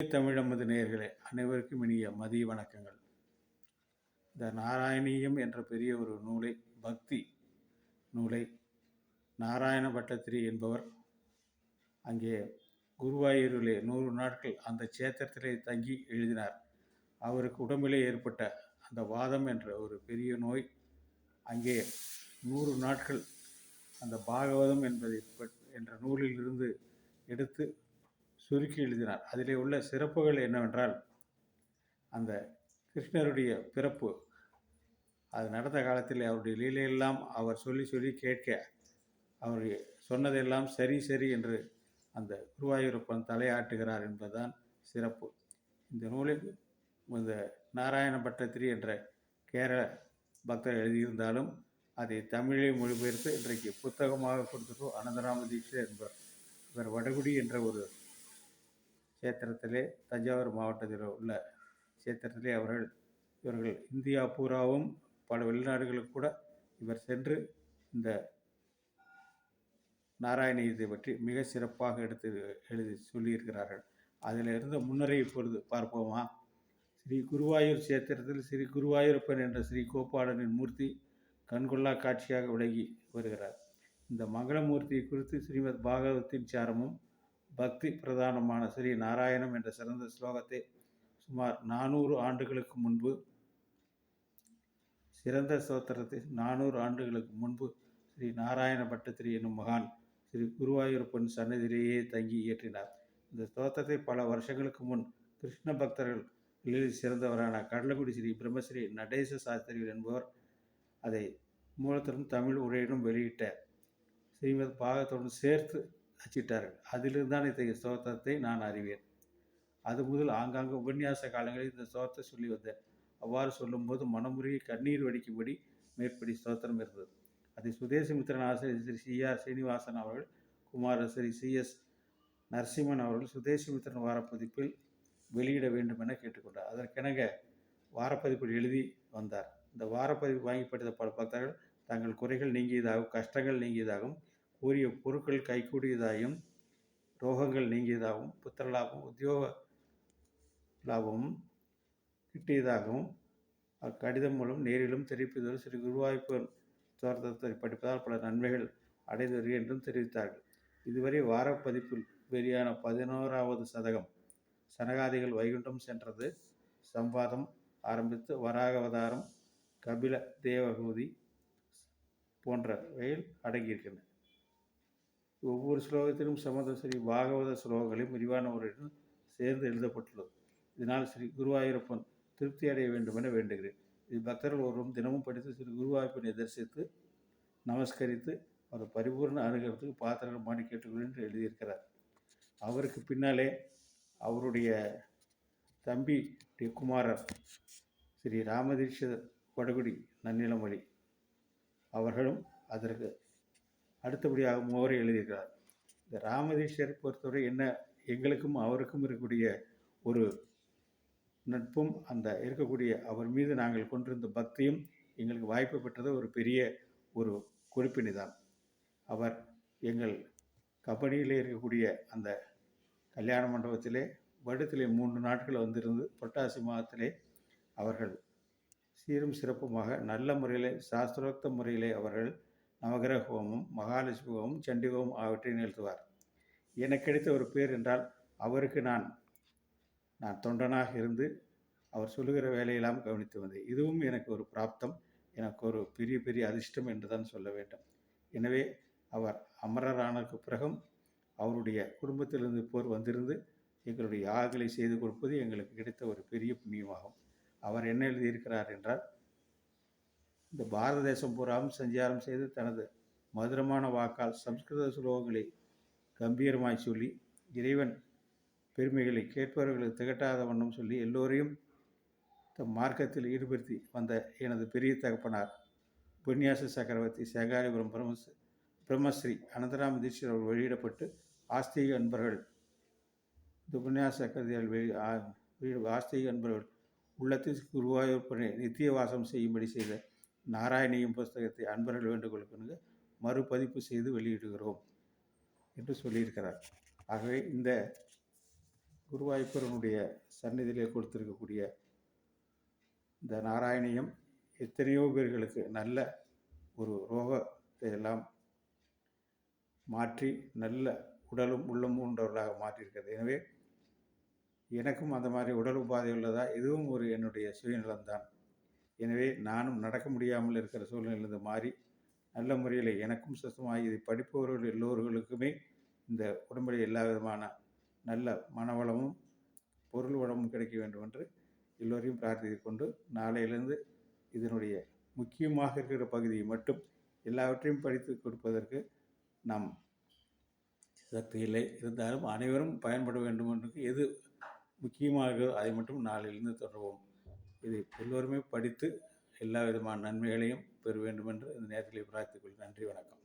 தமிழமது நேயர்களே அனைவருக்கும் இனிய மதிய வணக்கங்கள். இந்த நாராயணியம் என்ற பெரிய ஒரு நூலை பக்தி நூலை நாராயண பட்டத்திரி என்பவர் அங்கே குருவாயூரிலே நூறு நாட்கள் அந்த சேத்திரத்திலே தங்கி எழுதினார். அவருக்கு உடம்பிலே ஏற்பட்ட அந்த வாதம் என்ற ஒரு பெரிய நோய் அங்கே நூறு நாட்கள் அந்த பாகவதம் என்பதை என்ற என்ற நூலிலிருந்து எடுத்து சுருக்கி எழுதினார். அதிலே உள்ள சிறப்புகள் என்னவென்றால் அந்த கிருஷ்ணருடைய பிறப்பு அது நடந்த காலத்தில் அவருடைய லீலையெல்லாம் அவர் சொல்லி சொல்லி கேட்க அவர் சொன்னதெல்லாம் சரி சரி என்று அந்த குருவாயூரப்பன் தலையாட்டுகிறார் என்பதுதான் சிறப்பு. இந்த நூலில் இந்த நாராயண பட்டத்திரி என்ற கேரள பக்தர் எழுதியிருந்தாலும் அதை தமிழை மொழிபெயர்த்து இன்றைக்கு புத்தகமாக கொடுத்துட்டோம் அனந்தராம தீட்சை என்பவர் இவர் வடகுடி என்ற ஒரு சேத்திரத்திலே தஞ்சாவூர் மாவட்டத்தில் உள்ள சேத்திரத்திலே அவர்கள் இவர்கள் இந்தியா பூராவும் பல வெளிநாடுகளுக்கு கூட இவர் சென்று இந்த நாராயணியத்தை பற்றி மிக சிறப்பாக எடுத்து எழுதி சொல்லியிருக்கிறார்கள். அதில் இருந்த முன்னரை இப்பொழுது பார்ப்போமா? ஸ்ரீ குருவாயூர் சேத்திரத்தில் ஸ்ரீ குருவாயூரப்பன் என்ற ஸ்ரீ கோபாலனின் மூர்த்தி கண்கொள்ளா காட்சியாக விளங்கி வருகிறார். இந்த மங்களமூர்த்தி குறித்து ஸ்ரீமத் பாகவத்தின் சாரமும் பக்தி பிரதானமான ஸ்ரீ நாராயணம் என்ற சிறந்த ஸ்லோகத்தை சுமார் நானூறு ஆண்டுகளுக்கு முன்பு சிறந்த ஸ்தோத்திரத்தை நானூறு ஆண்டுகளுக்கு முன்பு ஸ்ரீ நாராயண பட்டத்திரி என்னும் மகான் ஸ்ரீ குருவாயூரப்பன் சன்னதியிலேயே தங்கி இயற்றினார். இந்த ஸ்தோத்திரத்தை பல வருஷங்களுக்கு முன் கிருஷ்ண பக்தர்களில் சிறந்தவரான கடலக்குடி ஸ்ரீ பிரம்மஸ்ரீ நடேச சாஸ்திரிகள் என்பவர் அதை மூலத்திலும் தமிழ் உரையிலும் வெளியிட்ட ஸ்ரீமத் பாகத்துடன் சேர்த்து அச்சிட்டார்கள் அதிலிருந்து தான் இத்தகைய ஸ்தோத்திரத்தை நான் அறிவேன். அது முதல் ஆங்காங்கு உபன்யாச காலங்களில் இந்த ஸ்தோத்திரத்தை சொல்லி வந்தேன் அவ்வாறு சொல்லும்போது மனமுருகி கண்ணீர் வடிக்கும்படி மேற்படி ஸ்தோத்திரம் இருந்தது. அதை சுதேசமித்திரன் ஆசிரியர் ஸ்ரீ சி ஆர் சீனிவாசன் அவர்கள் குமார ஸ்ரீ சி எஸ் நரசிம்மன் அவர்கள் சுதேசமித்திரன் வாரப்பதிப்பில் வெளியிட வேண்டும் என கேட்டுக்கொண்டார். அதற்கெனக வாரப்பதிப்பில் எழுதி வந்தார். இந்த வாரப்பதிப்பு வாங்கி படித்த பல பக்தர்கள் தங்கள் குறைகள் நீங்கியதாகவும் கஷ்டங்கள் நீங்கியதாகவும் கூறிய பொருட்கள் கைகூடியதாயும் ரோகங்கள் நீங்கியதாகவும் புத்திர லாபம் உத்தியோக லாபமும் கிட்டியதாகவும் அக்கடிதம் மூலம் நேரிலும் தெரிவிப்பதோடு ஸ்ரீ குருவாய்ப்பு தோற்றத்தை படிப்பதால் பல நன்மைகள் அடைந்து வருகிறது என்றும் தெரிவித்தார்கள். இதுவரை வாரப்பதிப்பில் வெளியான பதினோராவது சதகம் சனகாதிகள் வைகுண்டம் சென்றது. சம்பாதம் ஆரம்பித்து வராகவதாரம் கபில தேவகூதி போன்றவையில் அடங்கியிருக்கின்றன. ஒவ்வொரு ஸ்லோகத்திலும் சமத ஸ்ரீ பாகவத ஸ்லோகங்களையும் விரிவான முறையில் சேர்ந்து எழுதப்பட்டுள்ளது. இதனால் ஸ்ரீ குருவாயூரப்பன் திருப்தி அடைய வேண்டுமென வேண்டுகிறேன். இது பக்தர்கள் ஒருவரும் தினமும் படித்து ஸ்ரீ குருவாயூரப்பனை தரிசித்து நமஸ்கரித்து அவர் பரிபூர்ண அனுகிரகத்துக்கு பாத்திரங்கள் மாடி என்று எழுதியிருக்கிறார். அவருக்கு பின்னாலே அவருடைய தம்பி குமாரர் ஸ்ரீ ராமதீட்சிதர் கொடகுடி நன்னிலமொழி அவர்களும் அதற்கு அடுத்தபடியாக மோரை எழுதியிருக்கிறார். இந்த ராமதீஷர் பொறுத்தவரை என்ன எங்களுக்கும் அவருக்கும் இருக்கக்கூடிய ஒரு நட்பும் அந்த இருக்கக்கூடிய அவர் மீது நாங்கள் கொண்டிருந்த பக்தியும் எங்களுக்கு வாய்ப்பு பெற்றது ஒரு பெரிய ஒரு குறிப்பினை தான். அவர் எங்கள் கம்பெனியிலே இருக்கக்கூடிய அந்த கல்யாண மண்டபத்திலே வருடத்திலே மூன்று நாட்கள் வந்திருந்து புரட்டாசி மாதத்திலே அவர்கள் சீரும் சிறப்புமாக நல்ல முறையிலே சாஸ்திரோக்த முறையிலே அவர்கள் நவகிரக ஹோமம் மகாலட்சுமி ஹோமம் சண்டி ஹோமம் ஆகியவற்றை நிறுத்துவார் எனக்கு கிடைத்த ஒரு பேர் என்றால் அவருக்கு நான் நான் தொண்டனாக இருந்து அவர் சொல்லுகிற வேலையெல்லாம் கவனித்து வந்தேன். இதுவும் எனக்கு ஒரு பிராப்தம் எனக்கு ஒரு பெரிய பெரிய அதிர்ஷ்டம் என்று தான் சொல்ல வேண்டும். எனவே அவர் அமரரானதுக்கு பிறகும் அவருடைய குடும்பத்திலிருந்து போர் வந்திருந்து எங்களுடைய யாகங்களை செய்து கொடுப்பது எங்களுக்கு கிடைத்த ஒரு பெரிய புண்ணியமாகும். அவர் என்ன எழுதியிருக்கிறார் என்றால் இந்த பாரத தேசம் பூராவும் சஞ்சாரம் செய்து தனது மதுரமான வாக்கால் சம்ஸ்கிருத சுலோகங்களை கம்பீரமாய் சொல்லி இறைவன் பெருமைகளை கேட்பவர்களுக்கு திகட்டாத வண்ணம் சொல்லி எல்லோரையும் தம் மார்க்கத்தில் ஈடுபடுத்தி வந்த எனது பெரிய தகப்பனார் புன்னியாச சக்கரவர்த்தி சேகாரிபுரம் பிரம்மஸ் பிரம்மஸ்ரீ அனந்தராம தீட்சிதர் அவர்கள் வெளியிடப்பட்டு ஆஸ்திக அன்பர்கள் இந்த புன்னியாச சக்கரவர்த்தியால் வெளி ஆஸ்திக அன்பர்கள் உள்ளத்தில் குருவாயூர் நித்திய வாசம் செய்யும்படி செய்த நாராயணியும் புஸ்தகத்தை அன்பர்கள் வேண்டுகோளுக்கு மறுபதிப்பு செய்து வெளியிடுகிறோம் என்று சொல்லியிருக்கிறார். ஆகவே இந்த குருவாய்ப்பரனுடைய சந்நிதியிலே கொடுத்திருக்கக்கூடிய இந்த நாராயணியம் எத்தனையோ பேர்களுக்கு நல்ல ஒரு ரோகத்தை எல்லாம் மாற்றி நல்ல உடலும் உள்ளமும் உண்டவர்களாக மாற்றியிருக்கிறது. எனவே எனக்கும் அந்த மாதிரி உடல் உபாதை உள்ளதா? இதுவும் ஒரு என்னுடைய சுயநலம்தான். எனவே நானும் நடக்க முடியாமல் இருக்கிற சூழ்நிலையிலிருந்து மாறி நல்ல முறையில் எனக்கும் சுத்தமாக இதை படிப்பவர்கள் எல்லோர்களுக்குமே இந்த உடம்புடைய எல்லா விதமான நல்ல மனவளமும் பொருள் வளமும் கிடைக்க வேண்டும் என்று எல்லோரையும் பிரார்த்தித்து கொண்டு நாளையிலிருந்து இதனுடைய முக்கியமாக இருக்கிற பகுதியை மட்டும் எல்லாவற்றையும் படித்து கொடுப்பதற்கு நாம் சக்தி இல்லை. இருந்தாலும் அனைவரும் பயன்பட வேண்டும் என்று எது முக்கியமாக அதை மட்டும் நாளிலிருந்து தொடர்வோம். இதை எல்லோருமே படித்து எல்லா விதமான நன்மைகளையும் பெற வேண்டும் என்று இந்த நேரத்தில் பிரார்த்தித்துக் நன்றி வணக்கம்.